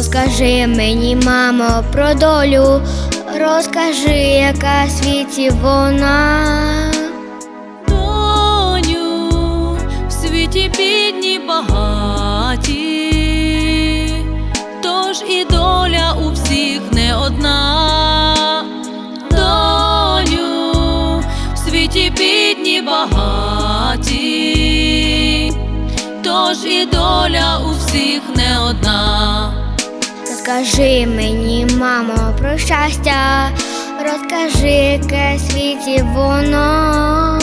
Розкажи мені, мамо, про долю, розкажи, яка в світі вона. Доню, в світі бідні багаті, тож і доля у всіх не одна. Доню, в світі бідні багаті, тож і доля у всіх не одна. Розкажи мені, мамо, про щастя, розкажи, яке світі воно.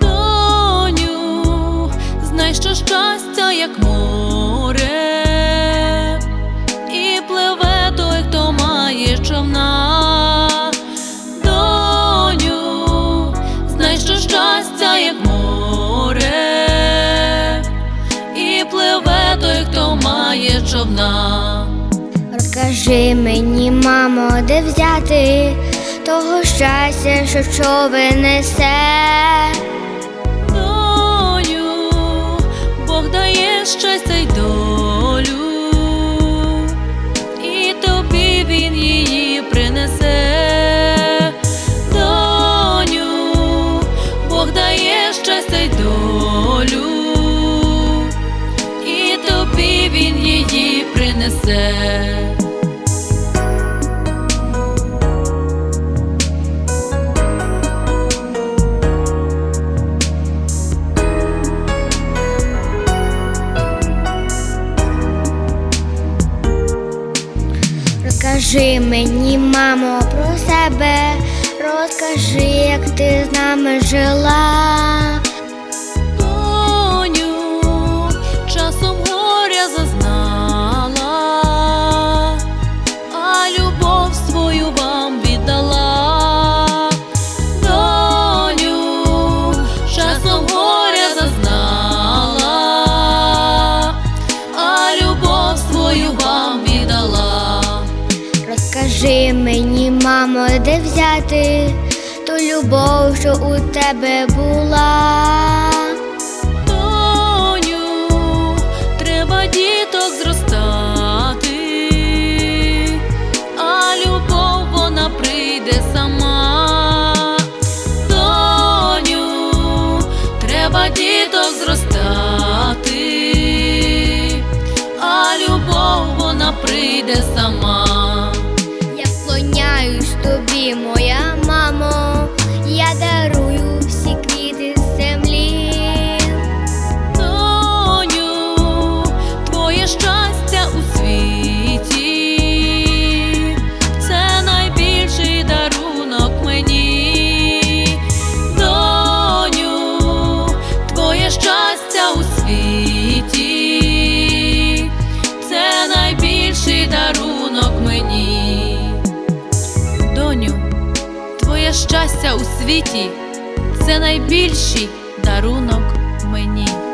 Доню, знай, що щастя, як море, і пливе той, хто має човна. Доню, знай, що щастя, як море, і пливе той, хто має човна. Розкажи мені, мамо, де взяти того щастя, що човен несе. Доню, Бог дає щастя й долю, і тобі він її принесе. Доню, Бог дає щастя й долю, і тобі він її принесе. Розкажи мені, мамо, про себе, розкажи, як ти з нами жила. Мені, мамо, де взяти ту любов, що у тебе була. Доню, треба діток зростати, а любов вона прийде сама. Доню, треба діток зростати, а любов вона прийде сама. щастя у світі це найбільший дарунок мені.